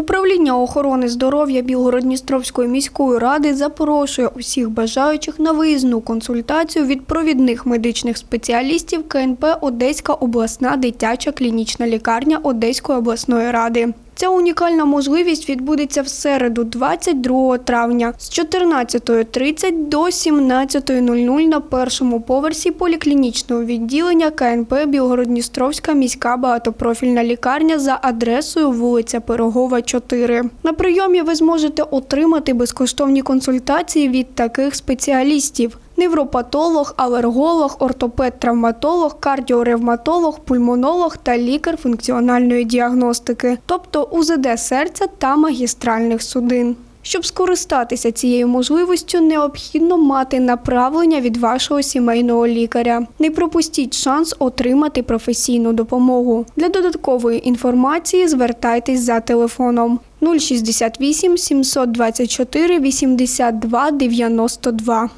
Управління охорони здоров'я Білгород-Дністровської міської ради запрошує усіх бажаючих на виїзну консультацію від провідних медичних спеціалістів КНП Одеська обласна дитяча клінічна лікарня Одеської обласної ради. Ця унікальна можливість відбудеться в середу, 22 травня з 14.30 до 17.00 на першому поверсі поліклінічного відділення КНП Білгород-Дністровська міська багатопрофільна лікарня за адресою вулиця Пирогова, 4. На прийомі ви зможете отримати безкоштовні консультації від таких спеціалістів. Невропатолог, алерголог, ортопед-травматолог, кардіоревматолог, пульмонолог та лікар функціональної діагностики, тобто УЗД серця та магістральних судин. Щоб скористатися цією можливістю, необхідно мати направлення від вашого сімейного лікаря. Не пропустіть шанс отримати професійну допомогу. Для додаткової інформації звертайтесь за телефоном 068 724 82 92.